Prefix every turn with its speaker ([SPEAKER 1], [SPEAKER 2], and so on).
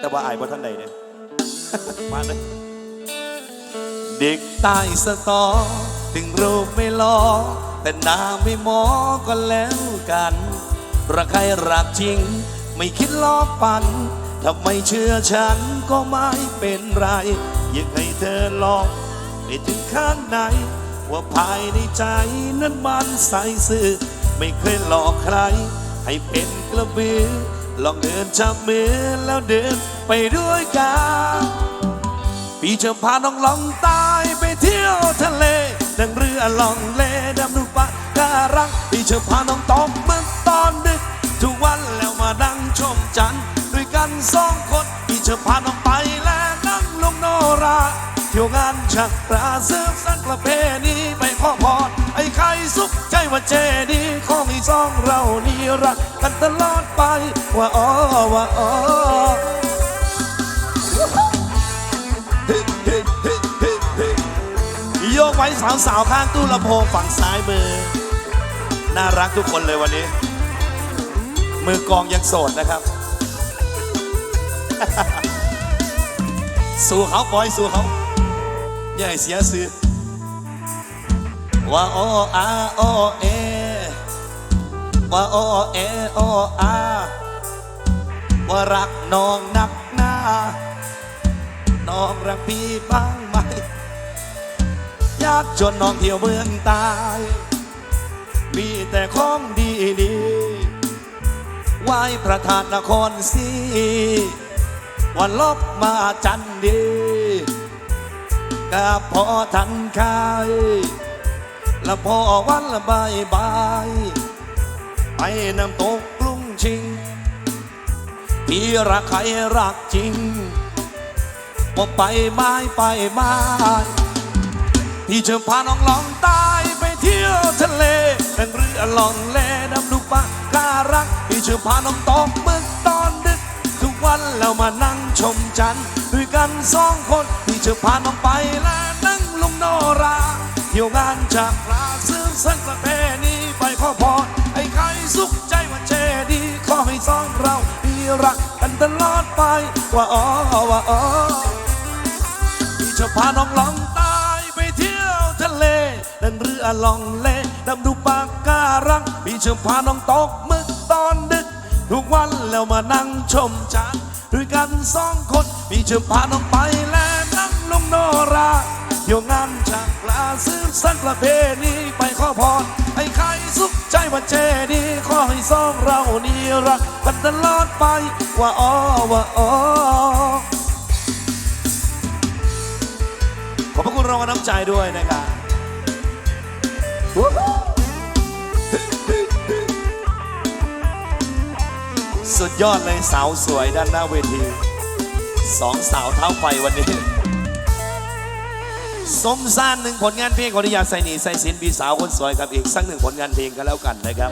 [SPEAKER 1] แต่ว่าอายบ่ท่านใดเนี่ยมาเลย
[SPEAKER 2] เด็กใต้สตอ ถึงรูปไม่หลอแต่หน้าไม่หมอก็แล้วกัน รักใครรักจริง ไม่คิดล้อปันถ้าไม่เชื่อฉันก็ไม่เป็นไรอยากให้เธอลองไปถึงข้างในว่าภายในใจนั้นมันใสซื่อ ไม่เคยหลอกใคร ให้เป็นกระบือ ลองเดินจับมือแล้วเดินไปด้วยกันพี่จะพาน้องลองตายไปเที่ยวทะเล ดังเรือลองเลดำดูปะการังพี่จะพาน้องตกเมื่อตอนดึก ทุกวันแล้วมาดังชมจันทร์ด้วยกันสองคน พี่จะพาน้องไปแลนั่งลงโนราเที่ยวงานชักปราเสือสันประเพณีไปขอพรไอ้ใครสุขใจว่าเจดี สองเรานี่รักกันตลอดไป ว่าอ๋อว่าอ๋อโยกไว้สาวๆข้างตู้ลำโพงฝั่งซ้ายมือ น่ารักทุกคนเลยวันนี้ มือกองยังโสดนะครับ สู้เขาปล่อยสู้เขาอย่าให้เสียสื่อว่าโออาโอเอ ว่าโอเอโออาว่ารักน้องนักหน้า น้องรักพี่บ้างไหม อยากชวนน้องเที่ยวเมืองตาย มีแต่ของดีดีไหว้พระธาตุนครศรีวันลบมาจันดีกับพอทันคาย และพอวันละบายบาย ไปน้ำตกกรุงชิง พี่รักใครรักจริงว่าไปไม้ไปไม้พี่จะพาน้องลองตายไปเที่ยวทะเลนั่งเรือล่องแลดำดูปะการังพี่จะพาน้องตกเมื่อตอนดึก ทุกวันแล้วมานั่งชมจันทร์ด้วยกันสองคนพี่จะพาน้องไปและนั่งลงโนราเที่ยวงานจากลาซื้อสันประเพณี สุขใจวันเจดีขอให้สองเรามีรักกันตลอดไปว่าอ๋อว่าอ๋อพี่จะพาน้องลองตายไปเที่ยวทะเลนั่งเรือล่องเลดำดูปากการังพี่จะพาน้องตกมื่อตอนดึก ทุกวันแล้วมานั่งชมจันทร์ด้วยกันสองคนพี่จะพาน้องไปแลนั่งลงโนรา เที่ยวงานจากลาซื้อสั้นประเพณีไปขอพรให้ใครสุขใจวันเจดีขอให้สองเรานี่รักกันตลอดไปว่าอ๋อว่าอ๋อขอบพระคุณรางวัลน้ำใจด้วยนะครับสุดยอดเลยสาวสวยด้านหน้าเวทีสองสาวเท้าไฟวันนี้ สมสานหนึ่งผลงานเพลงขออนุญาตใส่หนีใส่สินพี่สาวคนสวยครับอีกสักหนึ่งผลงานเพลงกันแล้วกันนะครับ